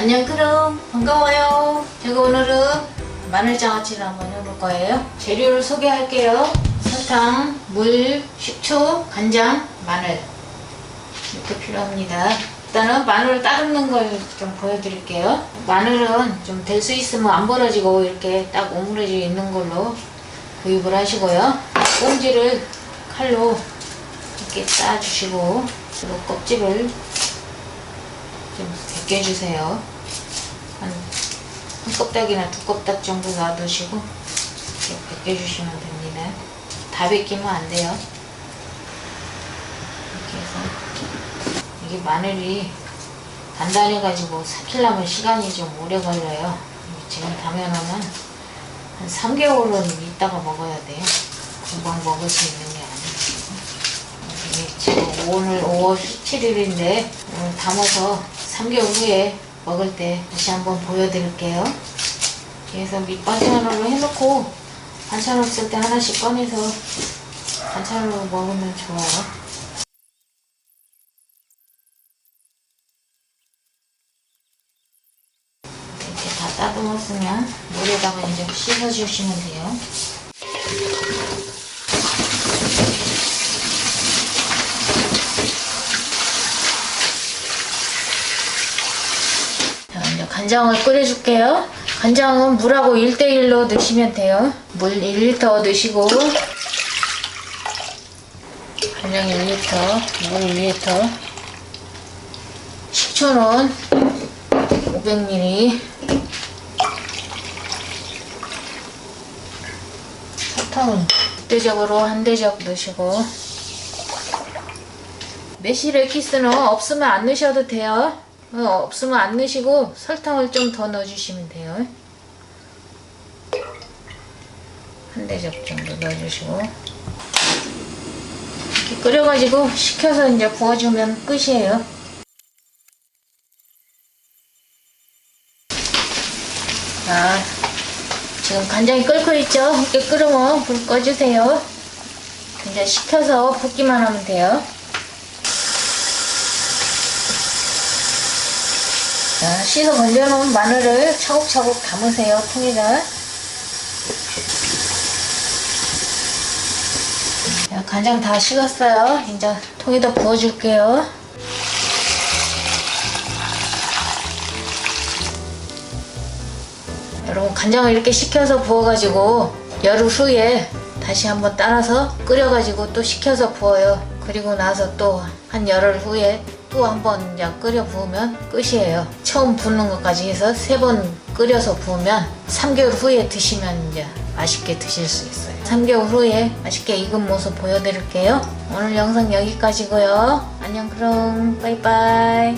안녕 크롱 반가워요. 제가 오늘은 마늘장아찌를 한번 해볼 거예요. 재료를 소개할게요. 설탕, 물, 식초, 간장, 마늘. 이렇게 필요합니다. 일단은 마늘을 따듬는 걸 좀 보여드릴게요. 마늘은 좀 될 수 있으면 안 벌어지고 이렇게 딱 오므려져 있는 걸로 구입을 하시고요. 꽁지를 칼로 이렇게 따주시고 그리고 껍질을 좀 벗겨주세요. 한, 한 껍닥이나 두 껍닥 정도 놔두시고 이렇게 벗겨주시면 됩니다. 다 벗기면 안 돼요. 이렇게 해서 이게 마늘이 단단해가지고 삭히려면 시간이 좀 오래 걸려요. 지금 담여놓으면 한 3개월은 있다가 먹어야 돼요. 금방 먹을 수 있는 게 아니에요. 지금 오늘 5월 17일인데 오늘 담아서 3개월 후에 먹을 때 다시 한번 보여드릴게요. 그래서 밑반찬으로 해놓고 반찬 없을 때 하나씩 꺼내서 반찬으로 먹으면 좋아요. 이렇게 다 따듬었으면 물에다가 이제 씻어주시면 돼요. 자, 이제 간장을 끓여줄게요. 간장은 물하고 1대1로 넣으시면 돼요. 물 1리터 넣으시고, 간장 1리터, 물 1리터, 식초는 500ml, 설탕은 대적으로 한 대적 넣으시고, 매실 에키스는 없으면 안 넣으셔도 돼요. 어, 없으면 안 넣으시고 설탕을 좀 더 넣어주시면 돼요. 한 대접 정도 넣어주시고 이렇게 끓여가지고 식혀서 이제 부어주면 끝이에요. 자, 지금 간장이 끓고 있죠? 이렇게 끓으면 불 꺼주세요. 이제 식혀서 붓기만 하면 돼요. 자, 씻어 건져놓은 마늘을 차곡차곡 담으세요, 통에다. 자, 간장 다 식었어요. 이제 통에다 부어줄게요. 여러분, 간장을 이렇게 식혀서 부어가지고 열흘 후에 다시 한번 따라서 끓여가지고 또 식혀서 부어요. 그리고 나서 또 한 열흘 후에 또 한번 이제 끓여 부으면 끝이에요. 처음 붓는 것까지 해서 세 번 끓여서 부으면 3개월 후에 드시면 이제 맛있게 드실 수 있어요. 3개월 후에 맛있게 익은 모습 보여드릴게요. 오늘 영상 여기까지고요. 안녕 그럼 빠이빠이.